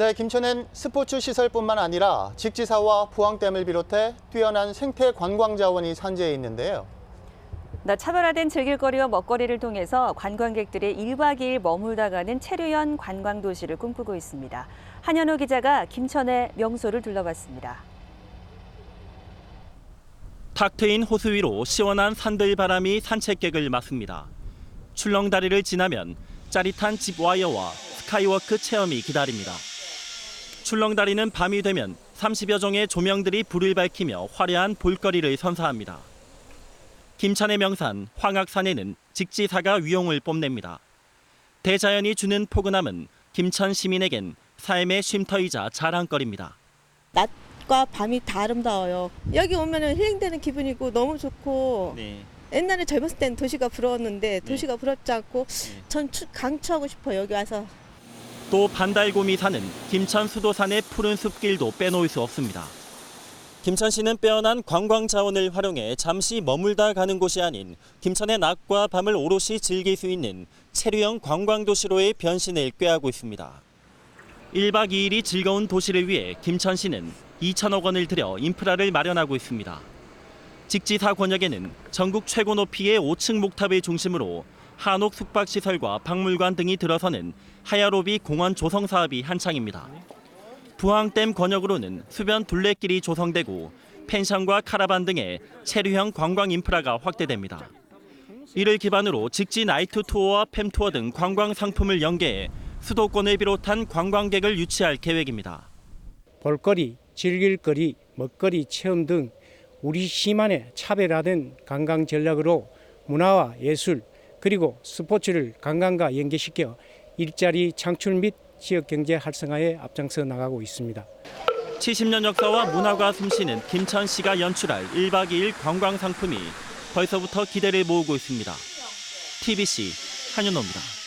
네, 김천엔 스포츠 시설뿐만 아니라 직지사와 포항댐을 비롯해 뛰어난 생태 관광 자원이 산재해 있는데요. 나 차별화된 즐길거리와 먹거리를 통해서 관광객들이 1박 2일 머물다 가는 체류형 관광 도시를 꿈꾸고 있습니다. 한현호 기자가 김천의 명소를 둘러봤습니다. 탁 트인 호수 위로 시원한 산들 바람이 산책객을 맞습니다. 출렁다리를 지나면 짜릿한 집 와이어와 스카이워크 체험이 기다립니다. 출렁다리는 밤이 되면 30여 종의 조명들이 불을 밝히며 화려한 볼거리를 선사합니다. 김천의 명산 황악산에는 직지사가 위용을 뽐냅니다. 대자연이 주는 포근함은 김천 시민에겐 삶의 쉼터이자 자랑거리입니다. 낮과 밤이 다 아름다워요. 여기 오면은 힐링되는 기분이고 너무 좋고 네. 옛날에 젊었을 때는 도시가 부러웠는데 도시가 부럽지 않고 네. 전 추- 강추하고 싶어요 여기 와서. 또 반달곰이 사는 김천 수도산의 푸른 숲길도 빼놓을 수 없습니다. 김천 시는 빼어난 관광 자원을 활용해 잠시 머물다 가는 곳이 아닌 김천의 낮과 밤을 오롯이 즐길 수 있는 체류형 관광 도시로의 변신을 꾀하고 있습니다. 1박 2일이 즐거운 도시를 위해 김천 시는 2천억 원을 들여 인프라를 마련하고 있습니다. 직지사 권역에는 전국 최고 높이의 5층 목탑을 중심으로 한옥 숙박시설과 박물관 등이 들어서는 하야로비 공원 조성 사업이 한창입니다. 부항댐 권역으로는 수변 둘레길이 조성되고 펜션과 카라반 등의 체류형 관광 인프라가 확대됩니다. 이를 기반으로 직지 나이트 투어와 팸 투어 등 관광 상품을 연계해 수도권을 비롯한 관광객을 유치할 계획입니다. 볼거리, 즐길거리, 먹거리 체험 등 우리 시만의 차별화된 관광 전략으로 문화와 예술 그리고 스포츠를 관광과 연계시켜 일자리 창출 및 지역 경제 활성화에 앞장서 나가고 있습니다. 70년 역사와 문화가 숨쉬는 김천시가 연출할 1박 2일 관광 상품이 벌써부터 기대를 모으고 있습니다. TBC 한윤호입니다.